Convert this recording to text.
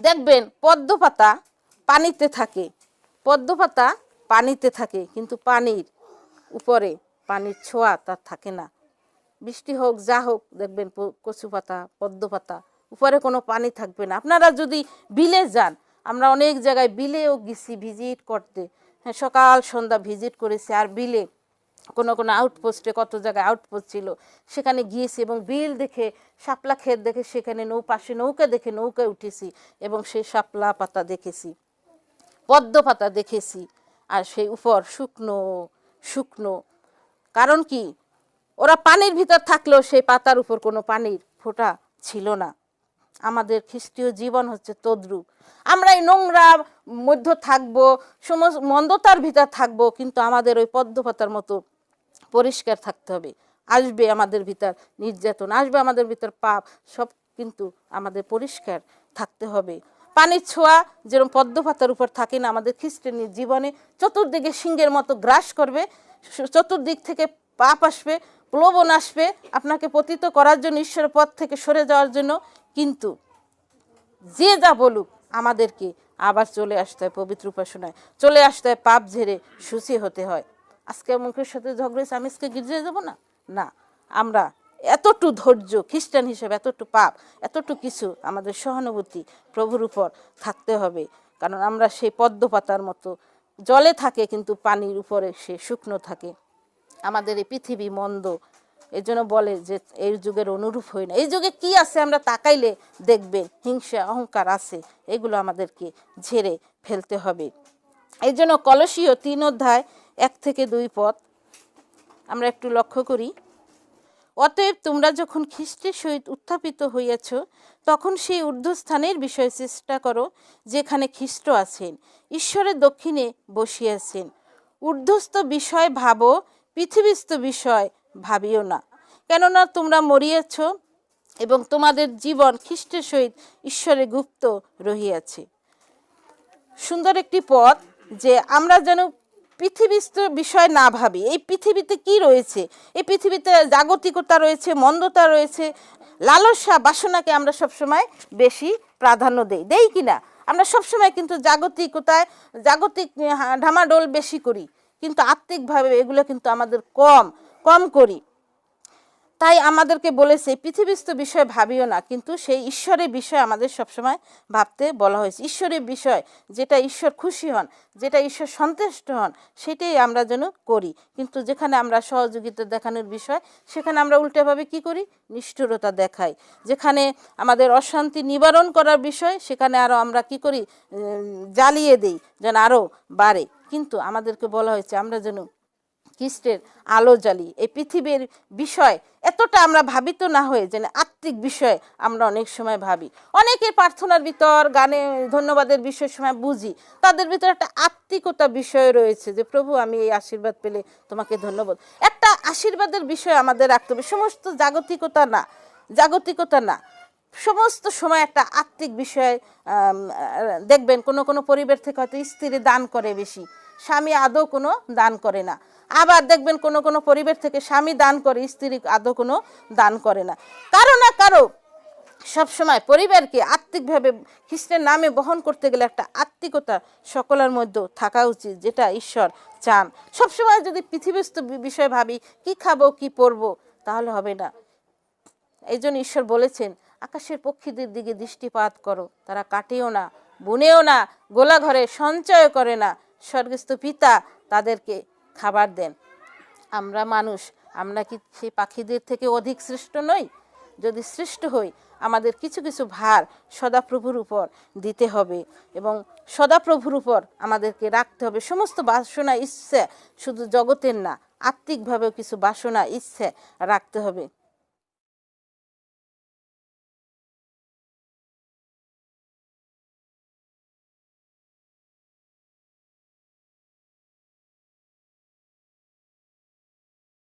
দেখবেন পদ্ম পাতা পানিতে থাকে। পদ্ম পাতা পানিতে থাকে, কিন্তু পানির উপরে, পানির ছোঁয়া তার থাকে না। বৃষ্টি হোক, যা হোক, দেখবেন কচু পাতা পদ্ম পাতা উপরে কোনো পানি থাকবে না। আপনারা যদি বিলে যান, আমরা অনেক জায়গায় বিলেও গেছি ভিজিট করতে। হ্যাঁ সকাল সন্ধ্যা ভিজিট করেছি আর বিলে কোনো কোনো আউটপোস্টে কত জায়গায় আউটপোস্ট ছিল, সেখানে গিয়েছি এবং বিল দেখে, শাপলা ক্ষেত দেখে সেখানে নৌ পাশে নৌকা দেখে নৌকায় উঠেছি এবং সেই শাপলা পাতা দেখেছি, পদ্ম পাতা দেখেছি আর সেই উপর শুকনো শুকনো। কারণ কি? ওরা পানির ভিতর থাকলেও সেই পাতার উপর কোনো পানির ফোঁটা ছিল না। আমাদের খ্রিস্টীয় জীবন হচ্ছে তদ্রুপ। আমরা এই নোংরা মধ্য থাকব, সমস্ত মন্দতার ভিতর থাকব, কিন্তু আমাদের ওই পদ্ম পাতার মতো পরিষ্কার থাকতে হবে। আসবে আমাদের ভিতর নির্যাতন, আসবে আমাদের ভিতর পাপ, সব কিন্তু আমাদের পরিষ্কার থাকতে হবে। পানির ছোঁয়া যেরকম পদ্ম পাতার উপর থাকে না, আমাদের খ্রিস্টানের জীবনে চতুর্দিকে সিংহের মতো গ্রাস করবে, চতুর্দিক থেকে পাপ আসবে, প্লবন আসবে, আপনাকে পতিত করার জন্য, ঈশ্বরের পথ থেকে সরে যাওয়ার জন্য। কিন্তু যে যা বলুক, আমাদেরকে আবার চলে আসতে হয় পবিত্র উপাসনায়। চলে আসতে হয় পাপ ঝেড়ে সুচি হতে হয়। আজকে মুখের সাথে ঝগড়েছে আমি আজকে গির্জে যাব না? না। আমরা এতটু ধৈর্য, খ্রিস্টান হিসেবে এতটু পাপ, এতটু কিছু আমাদের সহানুভূতি প্রভুর উপর থাকতে হবে। কারণ আমরা সেই পদ্ম পাতার মতো, জলে থাকে কিন্তু পানির উপরে সে শুকনো থাকে। আমাদের এই পৃথিবী মন্দ, এই জন্য বলে যে এই যুগের অনুরূপ হই না। এই যুগে কি আছে আমরা তাকাইলে দেখবেন হিংসা, অহংকার আছে, এগুলো আমাদেরকে ঝেড়ে ফেলতে হবে। এই জন্য কলসীয় তিন অধ্যায় এক থেকে দুই পদ আমরা একটু লক্ষ্য করি। অতএব তোমরা যখন খ্রিস্টের সহিত উত্থাপিত হইয়াছ, তখন সেই ঊর্ধ্বস্থানের বিষয়ে চেষ্টা করো, যেখানে খ্রিস্ট আছেন, ঈশ্বরের দক্ষিণে বসিয়াছেন। ঊর্ধ্বস্থ বিষয় ভাবো, পৃথিবীস্থ বিষয় ভাবিও না। কেননা তোমরা মরিয়াছ এবং তোমাদের জীবন খ্রিস্টের সহিত ঈশ্বরে গুপ্ত রহিয়াছে। সুন্দর একটি পথ যে আমরা যেন পৃথিবীস্থ বিষয় না ভাবি। এই পৃথিবীতে কি রয়েছে? এই পৃথিবীতে জাগতিকতা রয়েছে, মন্দতা রয়েছে, লালসা বাসনাকে আমরা সবসময় বেশি প্রাধান্য দেই। দেই কি না? আমরা সবসময় কিন্তু জাগতিকতায়, জাগতিক ঢামাডোল বেশি করি। কিন্তু আত্মিকভাবে এগুলো কিন্তু আমাদের কম কম করি। তাই আমাদেরকে বলেছে, পৃথিবীস্থ বিষয় ভাবিও না, কিন্তু সেই ঈশ্বরের বিষয় আমাদের সবসময় ভাবতে বলা হয়েছে। ঈশ্বরের বিষয়, যেটা ঈশ্বর খুশি হন, যেটা ঈশ্বর সন্তুষ্ট হন, সেটাই আমরা যেন করি। কিন্তু যেখানে আমরা সহযোগিতা দেখানোর বিষয়, সেখানে আমরা উল্টাভাবে কি করি? নিষ্ঠুরতা দেখাই। যেখানে আমাদের অশান্তি নিবারণ করার বিষয়, সেখানে আরও আমরা কি করি? জ্বালিয়ে দিই, যেন আরও বাড়ে। কিন্তু আমাদেরকে বলা হয়েছে, আমরা যেন খ্রিস্টের আলো জ্বালি। এই পৃথিবীর বিষয় এতটা আমরা ভাবিত না হয়ে যেন আত্মিক বিষয়ে আমরা অনেক সময় ভাবি। অনেকের প্রার্থনার ভিতর, গানে ধন্যবাদের বিষয়ের সময় বুঝি। তাদের ভিতর একটা আত্মিকতা বিষয় রয়েছে যে, প্রভু, আমি এই আশীর্বাদ পেলে তোমাকে ধন্যবাদ। একটা আশীর্বাদের বিষয় আমাদের রাখতে হবে। সমস্ত জাগতিকতা না জাগতিকতা না। সমস্ত সময় একটা আত্মিক বিষয় দেখবেন কোনো কোনো পরিবার থেকে হয়তো স্ত্রী দান করে বেশি। স্বামী আদৌ কোনো দান করে না। আবার দেখবেন কোনো কোনো পরিবার থেকে স্বামী দান করে, স্ত্রী আদৌ কোনো দান করে না। কারও না কারও সবসময় পরিবারকে আত্মিকভাবে খ্রিস্টের নামে বহন করতে গেলে একটা আত্মিকতা সকলের মধ্যে থাকা উচিত, যেটা ঈশ্বর চান। সবসময় যদি পৃথিবীস্থ বিষয় ভাবি, কি খাব, কি পরবো, তাহলে হবে না। এই জন্য ঈশ্বর বলেছেন, আকাশের পক্ষীদের দিকে দৃষ্টিপাত করো, তারা কাটেও না, বুনেও না, গোলাঘরে সঞ্চয় করে না। স্বর্গস্থ পিতা তাদেরকে খাবার দেন। আমরা মানুষ, আমরা কি সেই পাখিদের থেকে অধিক সৃষ্ট নই? যদি সৃষ্ট হই, আমাদের কিছু কিছু ভার সদাপ্রভুর উপর দিতে হবে এবং সদাপ্রভুর উপর আমাদেরকে রাখতে হবে। সমস্ত বাসনা ইচ্ছে শুধু জগতের না, আত্মিকভাবেও কিছু বাসনা ইচ্ছে রাখতে হবে।